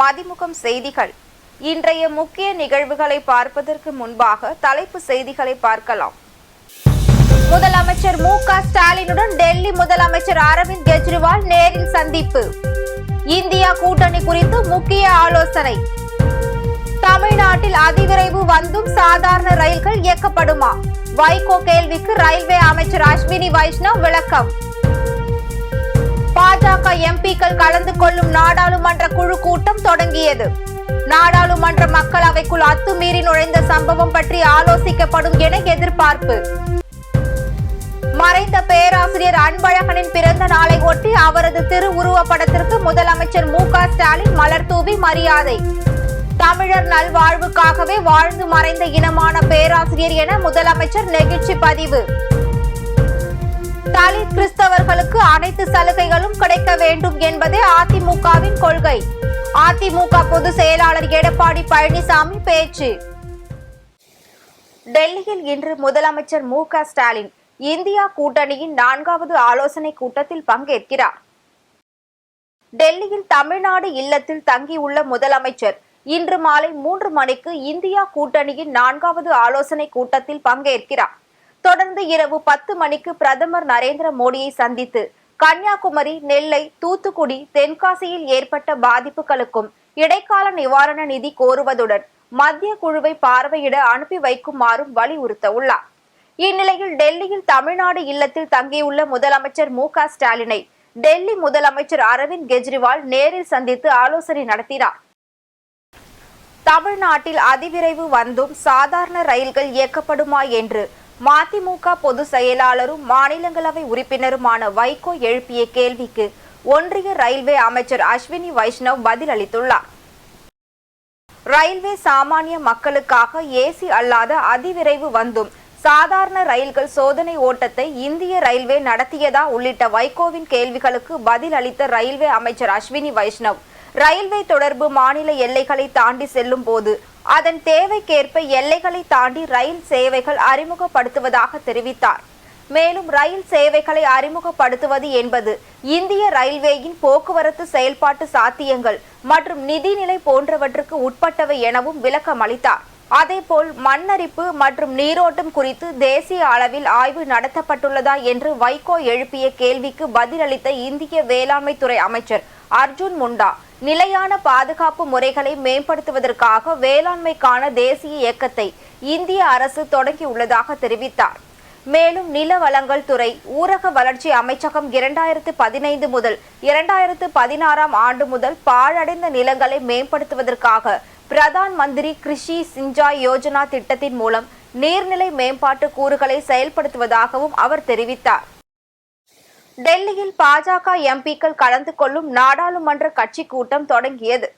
மதிமுகம் செய்திகள். இன்றைய முக்கிய நிகழ்வுகளை பார்ப்பதற்கு முன்பாக தலைப்பு செய்திகளை பார்க்கலாம். முதலமைச்சர் மு க ஸ்டாலினுடன் டெல்லி முதலமைச்சர் அரவிந்த் கெஜ்ரிவால் நேரில் சந்திப்பு. இந்தியா கூட்டணி குறித்து முக்கிய ஆலோசனை. தமிழ்நாட்டில் அதிவிரைவு வந்தும் சாதாரண ரயில்கள் இயக்கப்படுமா? வைகோ கேள்விக்கு ரயில்வே அமைச்சர் அஸ்வினி வைஷ்ணவ் விளக்கம். பாஜக எம்பிக்கள் கலந்து கொள்ளும் நாடாளுமன்ற குழு கூட்டம் தொடங்கியது. நாடாளுமன்ற மக்களவைக்குள் அத்துமீறி நுழைந்த சம்பவம் பற்றி ஆலோசிக்கப்படும் என எதிர்பார்ப்பு. மறைந்த பேராசிரியர் அன்பழகனின் பிறந்த நாளை ஒட்டி அவரது திருவுருவப்படத்திற்கு முதலமைச்சர் மு க ஸ்டாலின் மலர் தூவி மரியாதை. தமிழர் நல்வாழ்வுக்காகவே வாழ்ந்து மறைந்த இனமான பேராசிரியர் என முதலமைச்சர் நெகிழ்ச்சி பதிவு. தலித் கிறிஸ்தவர்களுக்கு அனைத்து சலுகைகளும் வேண்டும் என்பதே அதிமுகவின் கொள்கை. அதிமுக பொதுச் செயலாளர் எடப்பாடி பழனிசாமி பேச்சு. டெல்லியில் இன்று முதலமைச்சர் மு க ஸ்டாலின் இந்தியா கூட்டணியின் நான்காவது ஆலோசனை கூட்டத்தில் பங்கேற்கிறார். டெல்லியில் தமிழ்நாடு இல்லத்தில் தங்கியுள்ள முதலமைச்சர் இன்று மாலை மூன்று மணிக்கு இந்தியா கூட்டணியின் நான்காவது ஆலோசனை கூட்டத்தில் பங்கேற்கிறார். தொடர்ந்து இரவு பத்து மணிக்கு பிரதமர் நரேந்திர மோடியை சந்தித்து கன்னியாகுமரி நெல்லை தூத்துக்குடி தென்காசியில் ஏற்பட்ட பாதிப்புகளுக்கும் இடைக்கால நிவாரண நிதி கோருவதுடன் மத்திய குழுவை பார்வையிட அனுப்பி வைக்குமாறும் வலியுறுத்த உள்ளார் இந்நிலையில் டெல்லியில் தமிழ்நாடு இல்லத்தில் தங்கியுள்ள முதலமைச்சர் மு க ஸ்டாலினை டெல்லி முதலமைச்சர் அரவிந்த் கெஜ்ரிவால் நேரில் சந்தித்து ஆலோசனை நடத்தினார். தமிழ்நாட்டில் அதிவிரைவு வந்தும் சாதாரண ரயில்கள் இயக்கப்படுமா என்று மதிமுக பொதுச் செயலாளரும் மாநிலங்களவை உறுப்பினருமான வைகோ எழுப்பிய கேள்விக்கு ஒன்றிய ரயில்வே அமைச்சர் அஸ்வினி வைஷ்ணவ் பதிலளித்துள்ளார். ரயில்வே சாமானிய மக்களுக்காக ஏசி அல்லாத அதிவிரைவு வந்தும் சாதாரண ரயில்கள் சோதனை ஓட்டத்தை இந்திய ரயில்வே நடத்தியதா உள்ளிட்ட வைகோவின் கேள்விகளுக்கு பதில் அளித்த ரயில்வே அமைச்சர் அஸ்வினி வைஷ்ணவ் ரயில்வே தொடர்பு மாநில எல்லைகளை தாண்டி செல்லும் போது அதன் தேவைக்கேற்ப எல்லைகளை தாண்டி ரயில் சேவைகள் அறிமுகப்படுத்துவதாக தெரிவித்தார். மேலும் ரயில் சேவைகளை அறிமுகப்படுத்துவது என்பது இந்திய ரயில்வேயின் போக்குவரத்து செயல்பாட்டு சாத்தியங்கள் மற்றும் நிதிநிலை போன்றவற்றுக்கு உட்பட்டவை எனவும் விளக்கம் அளித்தார் அதேபோல் மண்ணரிப்பு மற்றும் நீரோட்டம் குறித்து தேசிய அளவில் ஆய்வு நடத்தப்பட்டுள்ளதா என்று வைகோ எழுப்பிய கேள்விக்கு பதிலளித்த இந்திய வேளாண்மைத்துறை அமைச்சர் அர்ஜுன் முண்டா நிலையான பாதுகாப்பு முறைகளை மேம்படுத்துவதற்காக வேளாண்மைக்கான தேசிய இயக்கத்தை இந்திய அரசு தொடங்கியுள்ளதாக தெரிவித்தார். மேலும் நில வளங்கள் துறை ஊரக வளர்ச்சி அமைச்சகம் இரண்டாயிரத்து பதினைந்து முதல் இரண்டாயிரத்து பதினாறாம் ஆண்டு முதல் பாழடைந்த நிலங்களை மேம்படுத்துவதற்காக பிரதான் மந்திரி கிருஷி சிஞ்சாய் யோஜனா திட்டத்தின் மூலம் நீர்நிலை மேம்பாட்டு கூறுகளை செயல்படுத்துவதாகவும் அவர் தெரிவித்தார். டெல்லியில் பாஜக எம்பிக்கள் கலந்து கொள்ளும் நாடாளுமன்ற கட்சி கூட்டம் தொடங்கியது.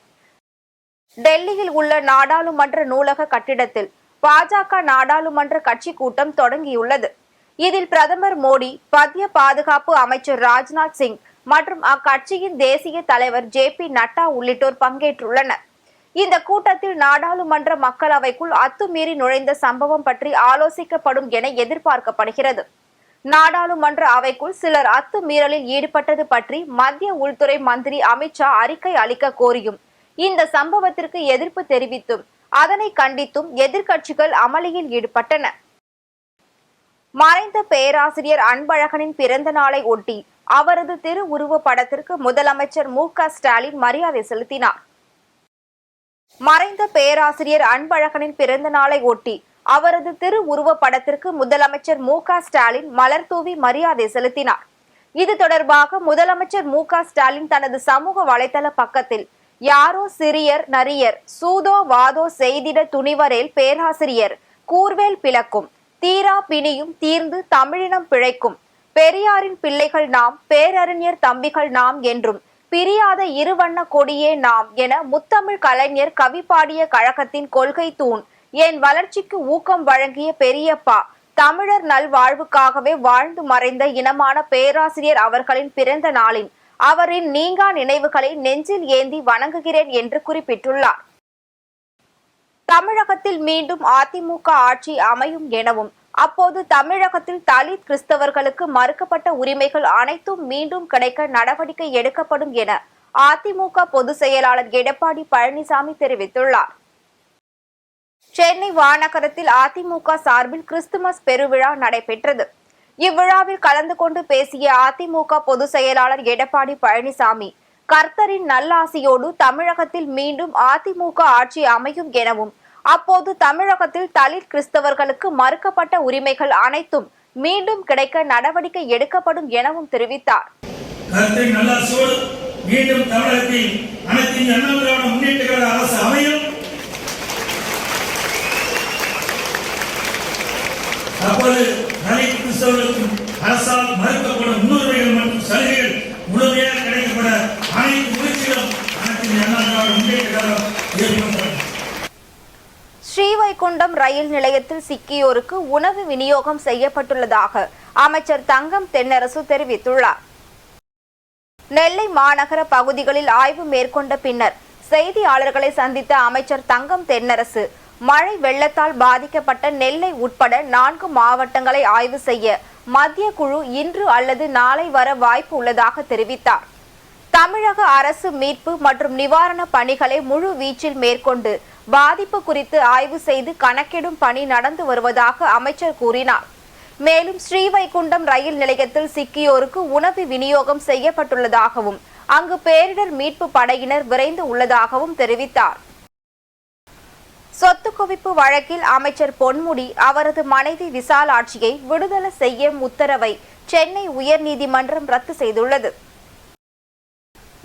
டெல்லியில் உள்ள நாடாளுமன்ற நூலக கட்டிடத்தில் பாஜக நாடாளுமன்ற கட்சி கூட்டம் தொடங்கியுள்ளது. இதில் பிரதமர் மோடி மத்திய பாதுகாப்பு அமைச்சர் ராஜ்நாத் சிங் மற்றும் அக்கட்சியின் தேசிய தலைவர் ஜே பி நட்டா உள்ளிட்டோர் பங்கேற்றுள்ளனர். இந்த கூட்டத்தில் நாடாளுமன்ற மக்களவைக்குள் அத்துமீறி நுழைந்த சம்பவம் பற்றி ஆலோசிக்கப்படும் என எதிர்பார்க்கப்படுகிறது. நாடாளுமன்ற அவைக்குள் சிலர் அத்துமீறலில் ஈடுபட்டது பற்றி மத்திய உள்துறை மந்திரி அமித்ஷா அறிக்கை அளிக்க கோரியும். இந்த சம்பவத்திற்கு எதிர்ப்பு தெரிவித்தும் அதனை கண்டித்தும் எதிர்க்கட்சிகள் அமளியில் ஈடுபட்டன. மறைந்த பேராசிரியர் அன்பழகனின் பிறந்த நாளை ஒட்டி அவரது திருவுருவ படத்திற்கு முதலமைச்சர் மு க ஸ்டாலின் மரியாதை செலுத்தினார். மறைந்த பேராசிரியர் அன்பழகனின் பிறந்த நாளை ஒட்டி அவரது திருவுருவ படத்திற்கு முதலமைச்சர் மு ஸ்டாலின் மலர் தூவி மரியாதை செலுத்தினார். இது தொடர்பாக முதலமைச்சர் மு ஸ்டாலின் தனது சமூக வலைதள பக்கத்தில் யாரோ சிறியர் நரியர் சூதோ வாதோ செய்திட துணிவரேல் பேராசிரியர் கூர்வேல் பிளக்கும் தீரா பிணியும் தீர்ந்து தமிழினம் பிழைக்கும் பெரியாரின் பிள்ளைகள் நாம் பேரறிஞர் தம்பிகள் நாம் என்றும் பிரியாத இருவண்ண கொடியே நாம் என முத்தமிழ் கலைஞர் கவி பாடிய கழகத்தின் கொள்கை தூண். என் வளர்ச்சிக்கு ஊக்கம் வழங்கிய பெரியப்பா தமிழர் நல்வாழ்வுக்காகவே வாழ்ந்து மறைந்த இனமான பேராசிரியர் அவர்களின் பிறந்த நாளின் அவரின் நீங்கா நினைவுகளை நெஞ்சில் ஏந்தி வணங்குகிறேன் என்று குறிப்பிட்டுள்ளார். தமிழகத்தில் மீண்டும் அதிமுக ஆட்சி அமையும் எனவும் அப்போது தமிழகத்தில் தலித் கிறிஸ்தவர்களுக்கு மறுக்கப்பட்ட உரிமைகள் அனைத்தும் மீண்டும் கிடைக்க நடவடிக்கை எடுக்கப்படும் என அதிமுக பொதுச் செயலாளர் எடப்பாடி பழனிசாமி தெரிவித்துள்ளார். சென்னை வானகரத்தில் அதிமுக சார்பில் கிறிஸ்துமஸ் பெருவிழா நடைபெற்றது. இவ்விழாவில் கலந்து கொண்டு பேசிய அதிமுக பொதுச் செயலாளர் எடப்பாடி பழனிசாமி கர்த்தரின் நல்லாசியோடு தமிழகத்தில் மீண்டும் அதிமுக ஆட்சி அமையும் எனவும் அப்போது தமிழகத்தில் தலித் கிறிஸ்தவர்களுக்கு மறுக்கப்பட்ட உரிமைகள் அனைத்தும் மீண்டும் கிடைக்க நடவடிக்கை எடுக்கப்படும் எனவும் தெரிவித்தார். மீண்டும் தமிழகத்தில் அனைத்து இந்திய அண்ணா முன்னேற்ற கழக அரசு அமையும். அப்போது தலித் கிறிஸ்தவர்களுக்கும் அரசால் மறுக்கப்படும் முன்னுரிமைகள் மற்றும் சலுகைகள் முழுமையாக கிடைக்கப்பட அனைத்து முயற்சிகளும் அனைத்து இந்திய அண்ணா திராவிட முன்னேற்ற கழகம் ஈடுபடுகிறது ஸ்ரீவைகுண்டம் ரயில் நிலையத்தில் சிக்கியோருக்கு உணவு விநியோகம் செய்யப்பட்டுள்ளதாக அமைச்சர் தங்கம் தென்னரசு தெரிவித்துள்ளார். நெல்லை மாநகர பகுதிகளில் ஆய்வு மேற்கொண்ட பின்னர் செய்தியாளர்களை சந்தித்த அமைச்சர் தங்கம் தென்னரசு மழை வெள்ளத்தால் பாதிக்கப்பட்ட நெல்லை உட்பட நான்கு மாவட்டங்களை ஆய்வு செய்ய மத்திய குழு இன்று அல்லது நாளை வர வாய்ப்பு உள்ளதாக தெரிவித்தார். தமிழக அரசு மீட்பு மற்றும் நிவாரண பணிகளை முழு வீச்சில் மேற்கொண்டு பாதிப்பு குறித்து ஆய்வு செய்து கணக்கிடும் பணி நடந்து வருவதாக அமைச்சர் கூறினார். மேலும் ஸ்ரீவைகுண்டம் ரயில் நிலையத்தில் சிக்கியோருக்கு உணவு விநியோகம் செய்யப்பட்டுள்ளதாகவும் அங்கு பேரிடர் மீட்பு படையினர் விரைந்து உள்ளதாகவும் தெரிவித்தார். சொத்து குவிப்பு வழக்கில் அமைச்சர் பொன்முடி அவரது மனைவி விசாலாட்சியை விடுதலை செய்யும் உத்தரவை சென்னை உயர்நீதிமன்றம் ரத்து செய்துள்ளது.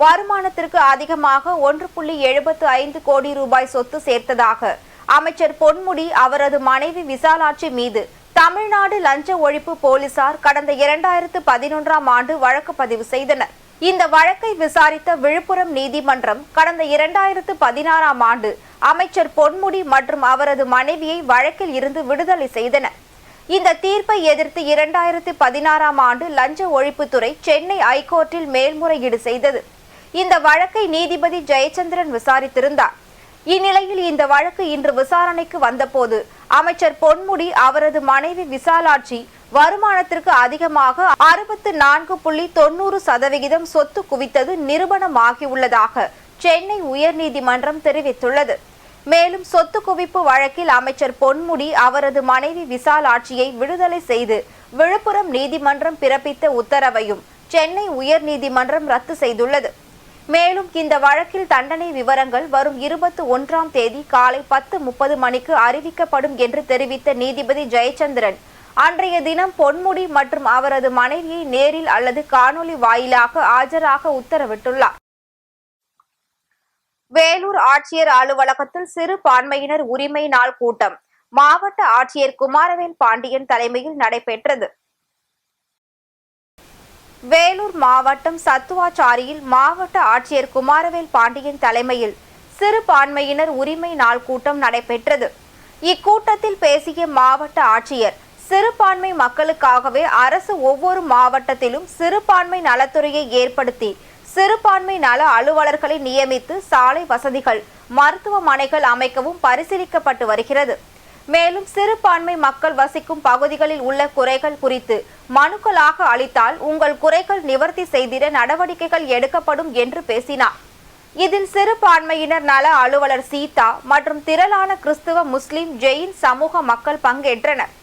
வருமானத்திற்கு அதிகமாக ஒன்று புள்ளி எழுபத்து ஐந்து கோடி ரூபாய் சொத்து சேர்த்ததாக. அமைச்சர் பொன்முடி அவரது மனைவி விசாலாட்சி மீது தமிழ்நாடு லஞ்ச ஒழிப்பு போலீசார் கடந்த இரண்டாயிரத்து பதினொன்றாம் ஆண்டு வழக்கு பதிவு செய்தனர். இந்த வழக்கை விசாரித்த விழுப்புரம் நீதிமன்றம் கடந்த இரண்டாயிரத்து பதினாறாம் ஆண்டு அமைச்சர் பொன்முடி மற்றும் அவரது மனைவியை வழக்கில் இருந்து விடுதலை செய்தனர். இந்த தீர்ப்பை எதிர்த்து இரண்டாயிரத்து பதினாறாம் ஆண்டு லஞ்ச ஒழிப்புத்துறை சென்னை ஐகோர்ட்டில் மேல்முறையீடு செய்தது. இந்த வழக்கை நீதிபதி ஜெயச்சந்திரன் விசாரித்திருந்தார். இந்நிலையில் இந்த வழக்கு இன்று விசாரணைக்கு வந்தபோது அமைச்சர் பொன்முடி அவரது மனைவி விசாலாட்சி வருமானத்திற்கு அதிகமாக அறுபத்து நான்கு புள்ளி தொண்ணூறு சதவிகிதம் சொத்து குவித்தது நிரூபணமாகியுள்ளதாக சென்னை உயர்நீதிமன்றம் தெரிவித்துள்ளது. மேலும் சொத்து குவிப்பு வழக்கில் அமைச்சர் பொன்முடி அவரது மனைவி விசாலாட்சியை விடுதலை செய்து விழுப்புரம் நீதிமன்றம் பிறப்பித்த உத்தரவையும் சென்னை உயர்நீதிமன்றம் ரத்து செய்துள்ளது. மேலும் இந்த வழக்கில் தண்டனை விவரங்கள் வரும் இருபத்தி ஒன்றாம் தேதி காலை பத்து முப்பது மணிக்கு அறிவிக்கப்படும் என்று தெரிவித்த நீதிபதி ஜெயச்சந்திரன். அன்றைய தினம் பொன்முடி மற்றும் அவரது மனைவியை நேரில் அல்லது காணொலி வாயிலாக ஆஜராக உத்தரவிட்டுள்ளார். வேலூர் ஆட்சியர் அலுவலகத்தில் சிறுபான்மையினர் உரிமை நாள் கூட்டம். மாவட்ட ஆட்சியர் குமாரவேல் பாண்டியன் தலைமையில் நடைபெற்றது. வேலூர் மாவட்டம் சத்துவாச்சாரியில் மாவட்ட ஆட்சியர் குமாரவேல் பாண்டியன் தலைமையில் சிறுபான்மையினர் உரிமை நாள் கூட்டம் நடைபெற்றது. இக்கூட்டத்தில் பேசிய மாவட்ட ஆட்சியர் சிறுபான்மை மக்களுக்காகவே அரசு ஒவ்வொரு மாவட்டத்திலும் சிறுபான்மை நலத்துறையை ஏற்படுத்தி சிறுபான்மை நல அலுவலர்களை நியமித்து சாலை வசதிகள் மருத்துவமனைகள் அமைக்கவும் பரிசீலிக்கப்பட்டு வருகிறது. மேலும் சிறுபான்மை மக்கள் வசிக்கும் பகுதிகளில் உள்ள குறைகள் குறித்து மனுக்களாக அளித்தால் உங்கள் குறைகள் நிவர்த்தி செய்திட நடவடிக்கைகள் எடுக்கப்படும் என்று பேசினார். இதில் சிறுபான்மையினர் நல அலுவலர் சீதா மற்றும் திரளான கிறிஸ்துவ முஸ்லிம் ஜெயின் சமூக மக்கள் பங்கேற்றனர்.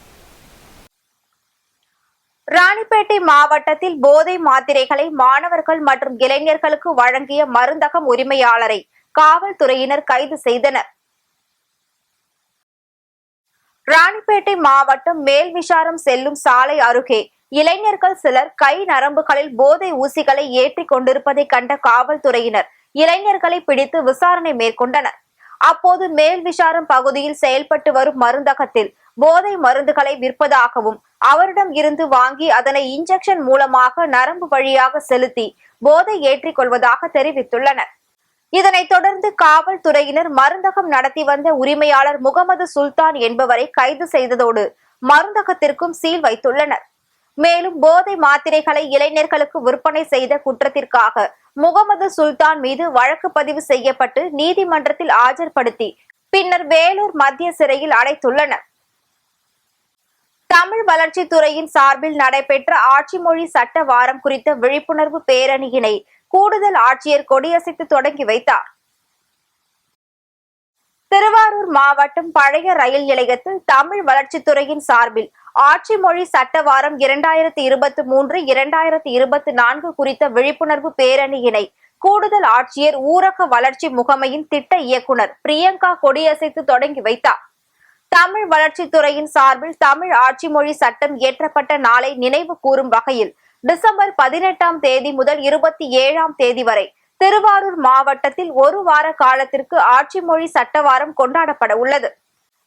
ராணிப்பேட்டை மாவட்டத்தில் போதை மாத்திரைகளை மாணவர்கள் மற்றும் இளைஞர்களுக்கு வழங்கிய மருந்தகம் உரிமையாளரை காவல்துறையினர் கைது செய்தனர். ராணிப்பேட்டை மாவட்டம் மேல்விசாரம் செல்லும் சாலை அருகே இளைஞர்கள் சிலர் கை நரம்புகளில் போதை ஊசிகளை ஏற்றி கொண்டிருப்பதை கண்ட காவல்துறையினர் இளைஞர்களை பிடித்து விசாரணை மேற்கொண்டனர். அப்போது மேல் விசாரம் பகுதியில் செயல்பட்டு வரும் மருந்தகத்தில் போதை மருந்துகளை விற்பதாகவும் அவரிடம் இருந்து வாங்கி அதனை இன்ஜெக்ஷன் மூலமாக நரம்பு வழியாக செலுத்தி போதை ஏற்றிக் கொள்வதாக தெரிவித்துள்ளனர். இதனைத் தொடர்ந்து காவல்துறையினர் மருந்தகம் நடத்தி வந்த உரிமையாளர் முகமது சுல்தான் என்பவரை கைது செய்ததோடு மருந்தகத்திற்கும் சீல் வைத்துள்ளனர். மேலும் போதை மாத்திரைகளை இளைஞர்களுக்கு விற்பனை செய்த குற்றத்திற்காக முகமது சுல்தான் மீது வழக்கு பதிவு செய்யப்பட்டு நீதிமன்றத்தில் ஆஜர்படுத்தி பின்னர் வேலூர் மத்திய சிறையில் அடைத்துள்ளனர். தமிழ் வளர்ச்சித்துறையின் சார்பில் நடைபெற்ற ஆட்சி மொழி சட்ட வாரம் குறித்த விழிப்புணர்வு பேரணியினை கூடுதல் ஆட்சியர் கொடியசைத்து தொடங்கி வைத்தார். திருவாரூர் மாவட்டம் பழைய ரயில் நிலையத்தில் தமிழ் வளர்ச்சித்துறையின் சார்பில் ஆட்சி மொழி சட்ட வாரம் இரண்டாயிரத்தி இருபத்தி மூன்று இரண்டாயிரத்தி இருபத்தி நான்கு குறித்த விழிப்புணர்வு பேரணியினை கூடுதல் ஆட்சியர் ஊரக வளர்ச்சி முகமையின் திட்ட இயக்குனர் பிரியங்கா கொடியசைத்து தொடங்கி வைத்தார். தமிழ் வளர்ச்சித்துறையின் சார்பில் தமிழ் ஆட்சி மொழி சட்டம் இயற்றப்பட்ட நாளை நினைவு கூறும் வகையில் டிசம்பர் பதினெட்டாம் தேதி முதல் இருபத்தி ஏழாம் தேதி வரை திருவாரூர் மாவட்டத்தில் ஒரு வார காலத்திற்கு ஆட்சி மொழி சட்ட வாரம் கொண்டாடப்பட உள்ளது.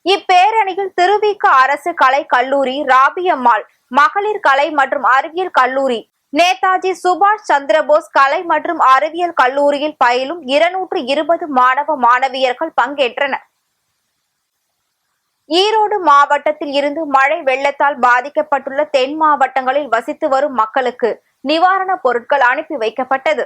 இப்பேரணியில் திருவிக அரசு கலை கல்லூரி ராபியம்மாள் மகளிர் கலை மற்றும் அறிவியல் கல்லூரி நேதாஜி சுபாஷ் சந்திரபோஸ் கலை மற்றும் அறிவியல் கல்லூரியில் பயிலும் இருநூற்று இருபது மாணவ மாணவியர்கள் பங்கேற்றனர். ஈரோடு மாவட்டத்தில் இருந்து மழை வெள்ளத்தால் பாதிக்கப்பட்டுள்ள தென் மாவட்டங்களில் வசித்து வரும் மக்களுக்கு நிவாரணப் பொருட்கள் அனுப்பி வைக்கப்பட்டது.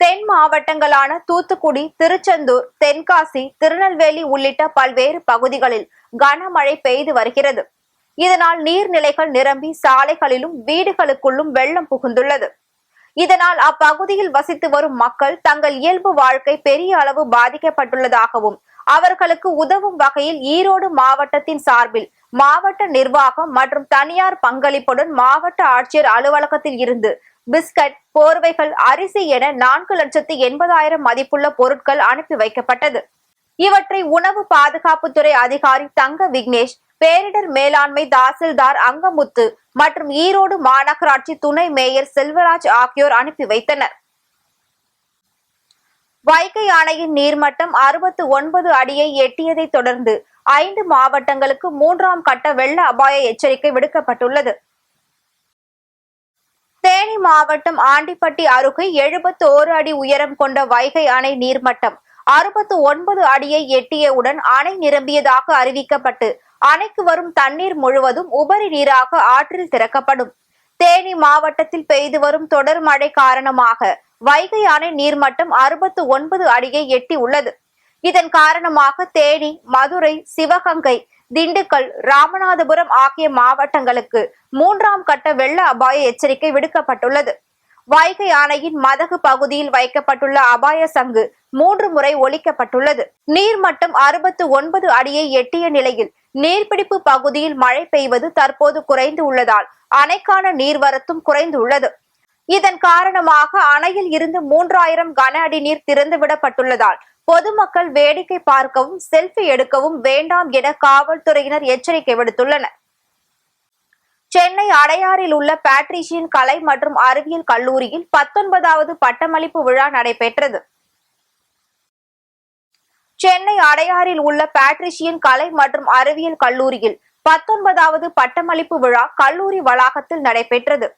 தென் மாவட்டங்களான தூத்துக்குடி திருச்செந்தூர் தென்காசி திருநெல்வேலி உள்ளிட்ட பல்வேறு பகுதிகளில் கனமழை பெய்து வருகிறது. இதனால் நீர்நிலைகள் நிரம்பி சாலைகளிலும் வீடுகளுக்குள்ளும் வெள்ளம் புகுந்துள்ளது. இதனால் அப்பகுதியில் வசித்து வரும் மக்கள் தங்கள் இயல்பு வாழ்க்கை பெரிய அளவு பாதிக்கப்பட்டுள்ளதாகவும் அவர்களுக்கு உதவும் வகையில் ஈரோடு மாவட்டத்தின் சார்பில் மாவட்ட நிர்வாகம் மற்றும் தனியார் பங்களிப்புடன் மாவட்ட ஆட்சியர் அலுவலகத்தில் இருந்து பிஸ்கட் போர்வைகள் அரிசி என நான்கு லட்சத்து எண்பதாயிரம் மதிப்புள்ள பொருட்கள் அனுப்பி வைக்கப்பட்டது. இவற்றை உணவு பாதுகாப்புத்துறை அதிகாரி தங்க விக்னேஷ் பேரிடர் மேலாண்மை தாசில்தார் அங்கமுத்து மற்றும் ஈரோடு மாநகராட்சி துணை மேயர் செல்வராஜ் ஆகியோர் அனுப்பி வைத்தனர். வைகை அணையின் நீர்மட்டம் அறுபத்து ஒன்பது அடியை எட்டியதை தொடர்ந்து ஐந்து மாவட்டங்களுக்கு மூன்றாம் கட்ட வெள்ள அபாய எச்சரிக்கை விடுக்கப்பட்டுள்ளது. தேனி மாவட்டம் ஆண்டிப்பட்டி அருகே எழுபத்து ஓரு அடி உயரம் கொண்ட வைகை அணை நீர்மட்டம். அறுபத்து ஒன்பது அடியை எட்டியவுடன் அணை நிரம்பியதாக அறிவிக்கப்பட்டு அணைக்கு வரும் தண்ணீர் முழுவதும் உபரி நீராக ஆற்றில் திறக்கப்படும். தேனி மாவட்டத்தில் பெய்து வரும் தொடர் மழை காரணமாக வைகை அணை நீர்மட்டம் அறுபத்து ஒன்பது அடியை எட்டி உள்ளது இதன் காரணமாக தேனி மதுரை சிவகங்கை திண்டுக்கல் ராமநாதபுரம் ஆகிய மாவட்டங்களுக்கு மூன்றாம் கட்ட வெள்ள அபாய எச்சரிக்கை விடுக்கப்பட்டுள்ளது. வைகை அணையின் மதகு பகுதியில் வைக்கப்பட்டுள்ள அபாய சங்கு மூன்று முறை ஒழிக்கப்பட்டுள்ளது நீர்மட்டம் அறுபத்து ஒன்பது அடியை எட்டிய நிலையில் நீர்பிடிப்பு பகுதியில் மழை பெய்வது தற்போது குறைந்து உள்ளதால் அணைக்கான நீர்வரத்தும் குறைந்து உள்ளது இதன் காரணமாக அணையில் இருந்து மூன்றாயிரம் கன அடி நீர் திறந்துவிடப்பட்டுள்ளதால் பொதுமக்கள் வேடிக்கை பார்க்கவும் செல்ஃபி எடுக்கவும் வேண்டாம் என காவல்துறையினர் எச்சரிக்கை விடுத்துள்ளனர். சென்னை அடையாறில் உள்ள பேட்ரிஷியன் கலை மற்றும் அறிவியல் கல்லூரியில் பத்தொன்பதாவது பட்டமளிப்பு விழா நடைபெற்றது. சென்னை அடையாறில் உள்ள பேட்ரிஷியன் கலை மற்றும் அறிவியல் கல்லூரியில் பத்தொன்பதாவது பட்டமளிப்பு விழா கல்லூரி வளாகத்தில் நடைபெற்றது.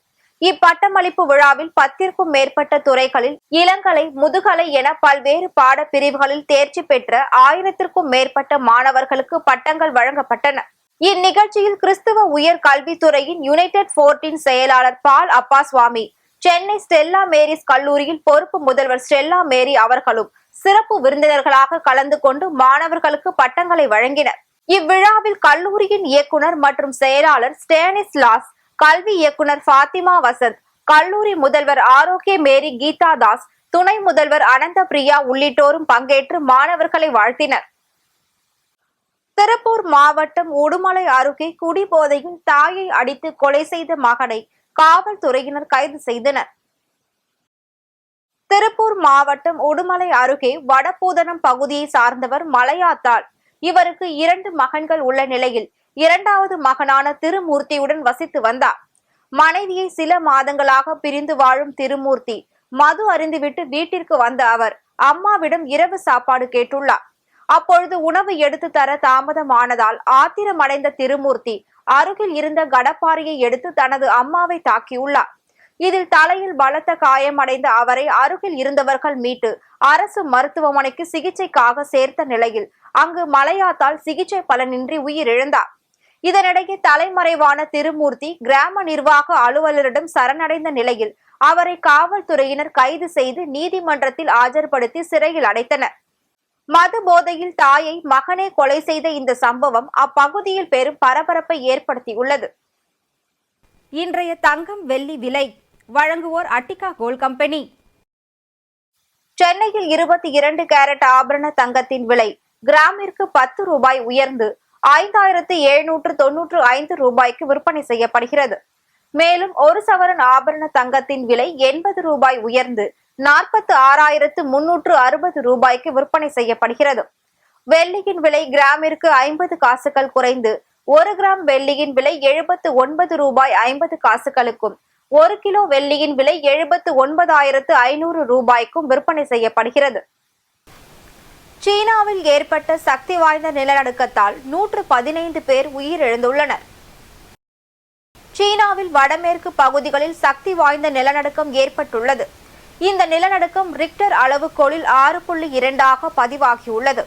இப்பட்டமளிப்பு விழாவில் பத்திற்கும் மேற்பட்ட துறைகளில் இளங்கலை முதுகலை என பல்வேறு பாடப்பிரிவுகளில் தேர்ச்சி பெற்ற ஆயிரத்திற்கும் மேற்பட்ட மாணவர்களுக்கு பட்டங்கள் வழங்கப்பட்டன. இந்நிகழ்ச்சியில் கிறிஸ்துவ உயர் கல்வித்துறையின் யுனைடெட் போர்ட்டின் செயலாளர் பால் அப்பாஸ்வாமி சென்னை ஸ்டெல்லா மேரிஸ் கல்லூரியில் பொறுப்பு முதல்வர் ஸ்டெல்லா மேரி அவர்களும் சிறப்பு விருந்தினர்களாக கலந்து கொண்டு மாணவர்களுக்கு பட்டங்களை வழங்கினர். இவ்விழாவில் கல்லூரியின் இயக்குனர் மற்றும் செயலாளர் ஸ்டேனிஸ் லாஸ் கல்வி இயக்குனர் ஃபாத்திமா வசந்த் கல்லூரி முதல்வர் ஆரோக்கிய மேரி கீதா தாஸ் துணை முதல்வர் அனந்த பிரியா உள்ளிட்டோரும் பங்கேற்று மாணவர்களை வாழ்த்தினர். திருப்பூர் மாவட்டம் உடுமலை அருகே குடிபோதையில் தாயை அடித்து கொலை செய்த மகனை காவல்துறையினர் கைது செய்தனர். திருப்பூர் மாவட்டம் உடுமலை அருகே வடபூதனம் பகுதியை சார்ந்தவர் மலையாத்தாள். இவருக்கு இரண்டு மகன்கள் உள்ள நிலையில் இரண்டாவது மகனான திருமூர்த்தியுடன் வசித்து வந்தார். மனைவியை சில மாதங்களாக பிரிந்து வாழும் திருமூர்த்தி மது அறிந்துவிட்டு வீட்டிற்கு வந்த அவர் அம்மாவிடம் இரவு சாப்பாடு கேட்டுள்ளார். அப்பொழுது உணவு எடுத்து தர தாமதமானதால் ஆத்திரமடைந்த திருமூர்த்தி அருகில் இருந்த கடப்பாறையை எடுத்து தனது அம்மாவை தாக்கியுள்ளார். இதில் தலையில் பலத்த காயமடைந்த அவரை அருகில் இருந்தவர்கள் மீட்டு அரசு மருத்துவமனைக்கு சிகிச்சைக்காக சேர்த்த நிலையில் அங்கு மலையாத்தால் சிகிச்சை பலனின்றி உயிரிழந்தார். இதனிடையே தலைமறைவான திருமூர்த்தி கிராம நிர்வாக அலுவலரிடம் சரணடைந்த நிலையில் அவரை காவல்துறையினர் கைது செய்து நீதிமன்றத்தில் ஆஜர்படுத்தி சிறையில் அடைத்தனர். மது போதையில் தாயை மகனே கொலை செய்த இந்த சம்பவம் அப்பகுதியில் பெரும் பரபரப்பை ஏற்படுத்தியுள்ளது. இன்றைய தங்கம் வெள்ளி விலை வழங்குவோர் அட்டிகா கோல் கம்பெனி. சென்னையில் இருபத்தி இரண்டு கேரட் ஆபரண தங்கத்தின் விலை கிராமிற்கு பத்து ரூபாய் உயர்ந்து ஐந்தாயிரத்து எழுநூற்று தொன்னூற்று ஐந்து ரூபாய்க்கு விற்பனை செய்யப்படுகிறது. மேலும் ஒரு சவரன் ஆபரண தங்கத்தின் விலை எண்பது ரூபாய் உயர்ந்து நாற்பத்து ஆறாயிரத்து முன்னூற்று அறுபது ரூபாய்க்கு விற்பனை செய்யப்படுகிறது. வெள்ளியின் விலை கிராமிற்கு ஐம்பது காசுகள் குறைந்து ஒரு கிராம் வெள்ளியின் விலை எழுபத்து ஒன்பது ரூபாய் ஐம்பது காசுகளுக்கும் ஒரு கிலோ வெள்ளியின் விலை எழுபத்து ஒன்பதாயிரத்து ஐநூறு ரூபாய்க்கும் விற்பனை செய்யப்படுகிறது. சீனாவில் ஏற்பட்ட சக்தி வாய்ந்த நிலநடுக்கத்தால் நூற்று பதினைந்து பேர் உயிரிழந்துள்ளனர். சீனாவில் வடமேற்கு பகுதிகளில் சக்தி வாய்ந்த நிலநடுக்கம் ஏற்பட்டுள்ளது. இந்த நிலநடுக்கம் ரிக்டர் அளவுகோலில் ஆறு புள்ளி இரண்டாக பதிவாகியுள்ளது.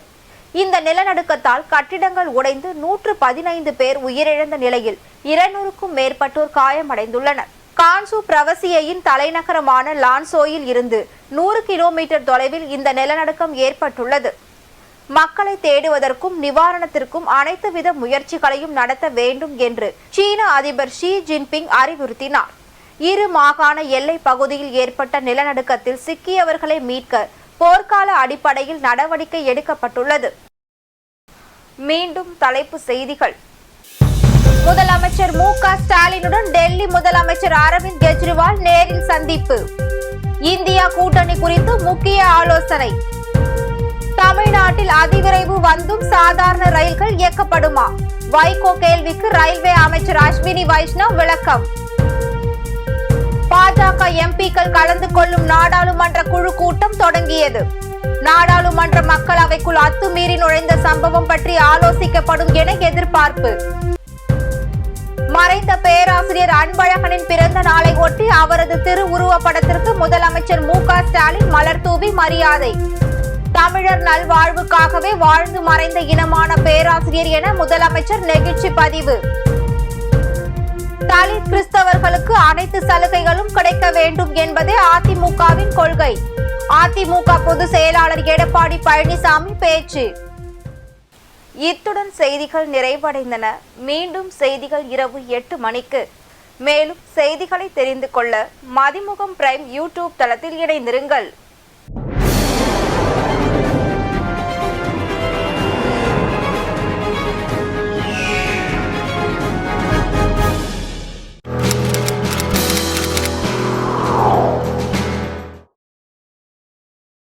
இந்த நிலநடுக்கத்தால் கட்டிடங்கள் உடைந்து நூற்று பதினைந்து பேர் உயிரிழந்த நிலையில் இருநூறுக்கும் மேற்பட்டோர் காயமடைந்துள்ளனர். கான்சு பிரவசியையின் தலைநகரமான லான்சோயில் இருந்து நூறு கிலோமீட்டர் தொலைவில் இந்த நிலநடுக்கம் ஏற்பட்டுள்ளது. மக்களை தேடுவதற்கும் நிவாரணத்திற்கும் அனைத்து வித முயற்சிகளையும் நடத்த வேண்டும் என்று சீன அதிபர் ஷி ஜின்பிங் அறிவுறுத்தினார். இரு மாகாண எல்லை பகுதியில் ஏற்பட்ட நிலநடுக்கத்தில் சிக்கியவர்களை மீட்க போர்க்கால அடிப்படையில் நடவடிக்கை எடுக்கப்பட்டுள்ளது. மீண்டும் தலைப்பு செய்திகள். முதலமைச்சர் மு க ஸ்டாலினுடன் டெல்லி முதலமைச்சர் அரவிந்த் கெஜ்ரிவால் நேரில் சந்திப்பு. இந்தியா கூட்டணி குறித்து முக்கிய ஆலோசனை. தமிழ்நாட்டில் அதிவிரைவு வந்தும் சாதாரண ரயில்கள் இயக்கப்படுமா? வைகோ கேள்விக்கு ரயில்வே அமைச்சர் அஸ்வினி வைஷ்ணவ் விளக்கம். பாஜக எம்பிக்கள் கலந்து கொள்ளும் நாடாளுமன்ற குழு கூட்டம் தொடங்கியது. நாடாளுமன்ற மக்களவைக்குள் அத்துமீறி நுழைந்த சம்பவம் பற்றி ஆலோசிக்கப்படும் என எதிர்பார்ப்பு. மறைந்த பேராசிரியர் அன்பழகனின் பிறந்த நாளை ஒட்டி அவரது திருவுருவப் படத்திற்கு முதலமைச்சர் மு க ஸ்டாலின் மலர் தூவி மரியாதை. தமிழர் நல்வாழ்வுக்காகவே வாழ்ந்து மறைந்த இனமான பேராசிரியர் என முதலமைச்சர் நெகிழ்ச்சி பதிவு. தலித் கிறிஸ்தவர்களுக்கு அனைத்து சலுகைகளும் கிடைக்க வேண்டும் என்பதே அதிமுகவின் கொள்கை. அதிமுக பொதுச் செயலாளர் எடப்பாடி பழனிசாமி பேச்சு. இத்துடன் செய்திகள் நிறைவடைந்தன. மீண்டும் செய்திகள் இரவு எட்டு மணிக்கு. மேலும் செய்திகளை தெரிந்து கொள்ள மதிமுகம் பிரைம் யூடியூப் தளத்தில் இணைந்திருங்கள்.